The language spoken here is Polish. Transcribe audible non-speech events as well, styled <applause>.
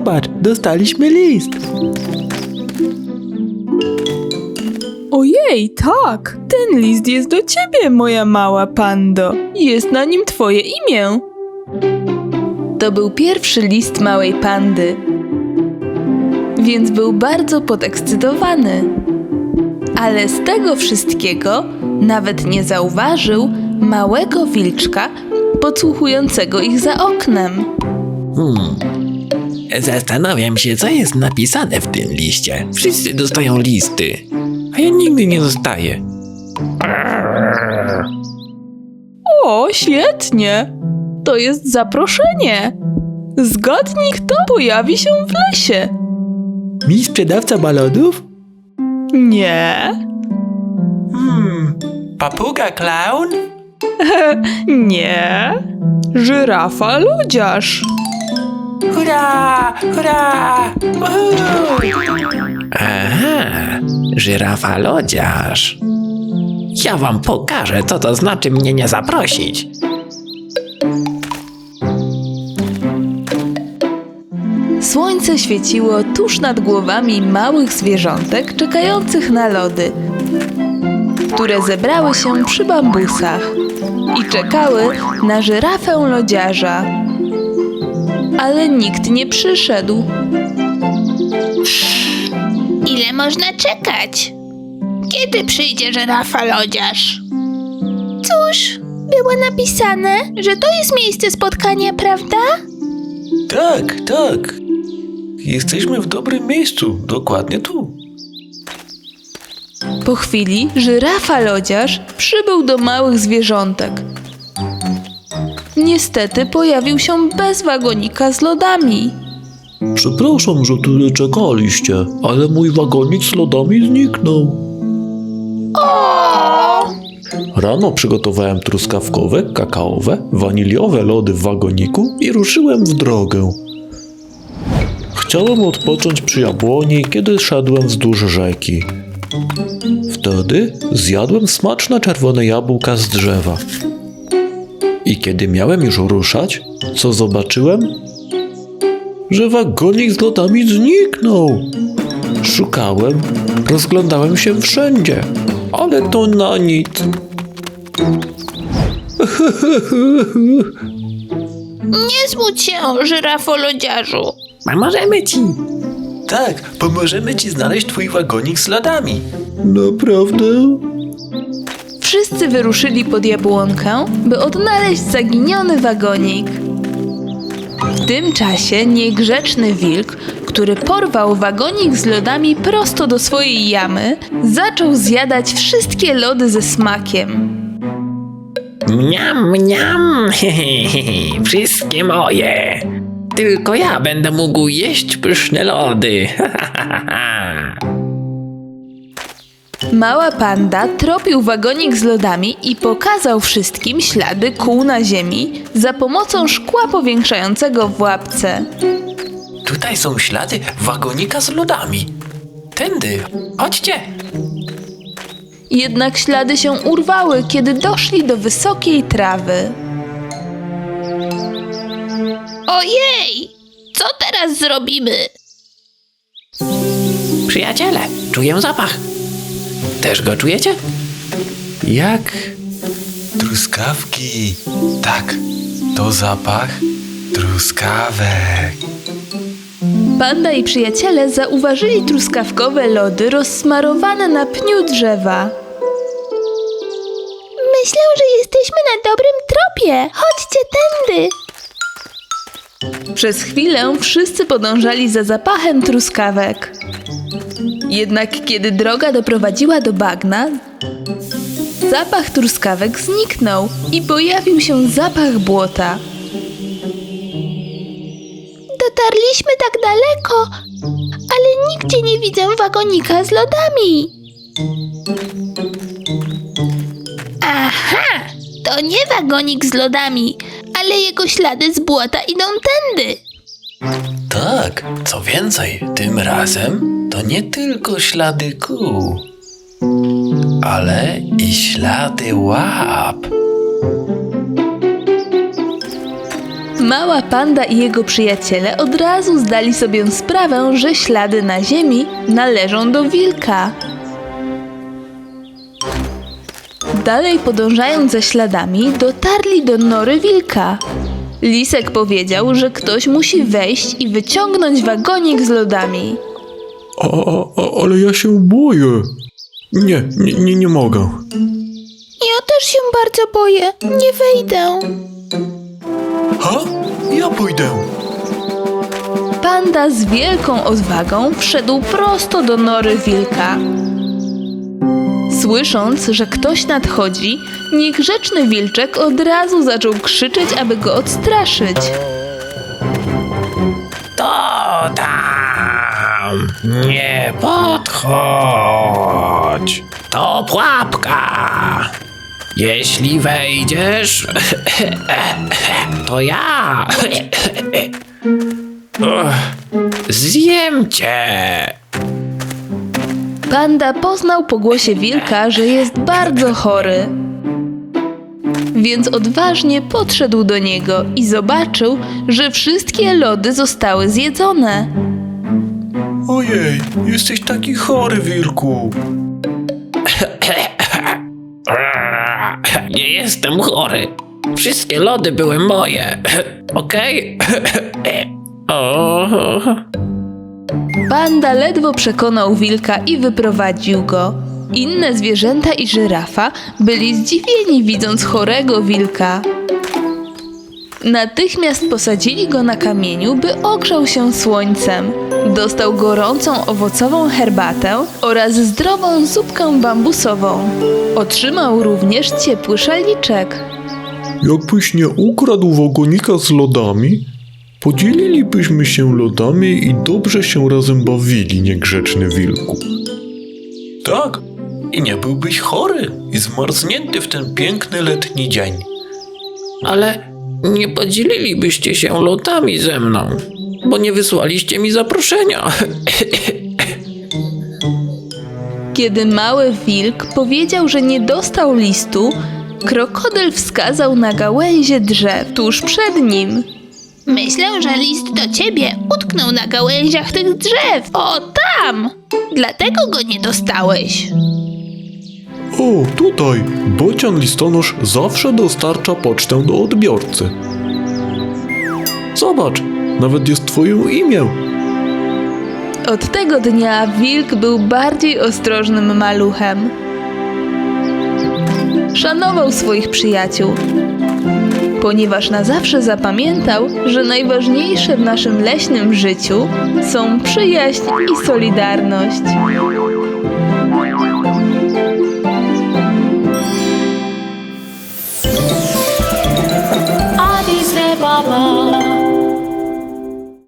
Zobacz, dostaliśmy list. Ojej, tak! Ten list jest do ciebie, moja mała pando. Jest na nim twoje imię. To był pierwszy list małej pandy, więc był bardzo podekscytowany. Ale z tego wszystkiego nawet nie zauważył małego wilczka podsłuchującego ich za oknem. Hmm. Zastanawiam się, co jest napisane w tym liście. Wszyscy dostają listy, a ja nigdy nie dostaję. O, świetnie! To jest zaproszenie. Zgadnij, kto pojawi się w lesie. Mi sprzedawca balonów? Nie, Hmm. Papuga clown? <laughs> nie. Żyrafa lodziarz. Hurra! Hurra! Aha, żyrafa lodziarz. Ja wam pokażę, co to znaczy mnie nie zaprosić. Słońce świeciło tuż nad głowami małych zwierzątek czekających na lody, które zebrały się przy bambusach i czekały na żyrafę lodziarza. Ale nikt nie przyszedł. Ile można czekać? Kiedy przyjdzie żyrafa lodziarz? Cóż, było napisane, że to jest miejsce spotkania, prawda? Tak, tak. Jesteśmy w dobrym miejscu, dokładnie tu. Po chwili żyrafa lodziarz przybył do małych zwierzątek. Niestety pojawił się bez wagonika z lodami. Przepraszam, że tyle czekaliście, ale mój wagonik z lodami zniknął. Rano przygotowałem truskawkowe, kakaowe, waniliowe lody w wagoniku i ruszyłem w drogę. Chciałem odpocząć przy jabłoni, kiedy szedłem wzdłuż rzeki. Wtedy zjadłem smaczne czerwone jabłka z drzewa. I kiedy miałem już ruszać, co zobaczyłem? że wagonik z lodami zniknął. Szukałem, rozglądałem się wszędzie, ale to na nic. <laughs> Nie smuć się, żyrafo lodziarzu. Pomożemy ci. Tak, pomożemy ci znaleźć twój wagonik z lodami. Naprawdę? Wszyscy wyruszyli pod jabłonkę, by odnaleźć zaginiony wagonik. W tym czasie niegrzeczny wilk, który porwał wagonik z lodami prosto do swojej jamy, zaczął zjadać wszystkie lody ze smakiem. Mniam, mniam, hehehe, <laughs> wszystkie moje. Tylko ja będę mógł jeść pyszne lody. <laughs> Mała panda tropił wagonik z lodami i pokazał wszystkim ślady kół na ziemi za pomocą szkła powiększającego w łapce. Tutaj są ślady wagonika z lodami. Tędy, chodźcie. Jednak ślady się urwały, kiedy doszli do wysokiej trawy. Ojej! Co teraz zrobimy? Przyjaciele, czuję zapach. Też go czujecie? Jak? Truskawki. Tak, to zapach truskawek. Panda i przyjaciele zauważyli truskawkowe lody rozsmarowane na pniu drzewa. Myślę, że jesteśmy na dobrym tropie. Chodźcie tędy. Przez chwilę wszyscy podążali za zapachem truskawek. Jednak kiedy droga doprowadziła do bagna, zapach truskawek zniknął i pojawił się zapach błota. Dotarliśmy tak daleko, ale nigdzie nie widzę wagonika z lodami. Aha! To nie wagonik z lodami, ale jego ślady z błota idą tędy. Tak, co więcej, tym razem to nie tylko ślady kół, ale i ślady łap. Mała panda i jego przyjaciele od razu zdali sobie sprawę, że ślady na ziemi należą do wilka. Dalej podążając za śladami, dotarli do nory wilka. Lisek powiedział, że ktoś musi wejść i wyciągnąć wagonik z lodami. A, a, ale ja się boję. Nie, nie, nie, nie mogę. Ja też się bardzo boję. Nie wejdę. Ha? Ja pójdę. Panda z wielką odwagą wszedł prosto do nory wilka. Słysząc, że ktoś nadchodzi, niegrzeczny wilczek od razu zaczął krzyczeć, aby go odstraszyć. Nie podchodź! To pułapka! Jeśli wejdziesz, <laughs> to ja <laughs> zjem cię! Panda poznał po głosie wilka, że jest bardzo chory. Więc odważnie podszedł do niego i zobaczył, że wszystkie lody zostały zjedzone. Ojej, jesteś taki chory, wilku. <coughs> Nie jestem chory. Wszystkie lody były moje. <coughs> Okej? <coughs> O. Panda ledwo przekonał wilka i wyprowadził go. Inne zwierzęta i żyrafa byli zdziwieni widząc chorego wilka. Natychmiast posadzili go na kamieniu, by ogrzał się słońcem. Dostał gorącą owocową herbatę oraz zdrową zupkę bambusową. Otrzymał również ciepły szaliczek. Jakbyś nie ukradł wagonika z lodami, podzielilibyśmy się lodami i dobrze się razem bawili, niegrzeczny wilku. Tak, i nie byłbyś chory i zmarznięty w ten piękny letni dzień. Ale nie podzielilibyście się lotami ze mną, bo nie wysłaliście mi zaproszenia. Kiedy mały wilk powiedział, że nie dostał listu, krokodyl wskazał na gałęzie drzew tuż przed nim. Myślę, że list do ciebie utknął na gałęziach tych drzew. O, tam! Dlatego go nie dostałeś. O, tutaj! Bocian listonosz zawsze dostarcza pocztę do odbiorcy. Zobacz, nawet jest twoje imię. Od tego dnia wilk był bardziej ostrożnym maluchem. Szanował swoich przyjaciół, ponieważ na zawsze zapamiętał, że najważniejsze w naszym leśnym życiu są przyjaźń i solidarność. Adi se baba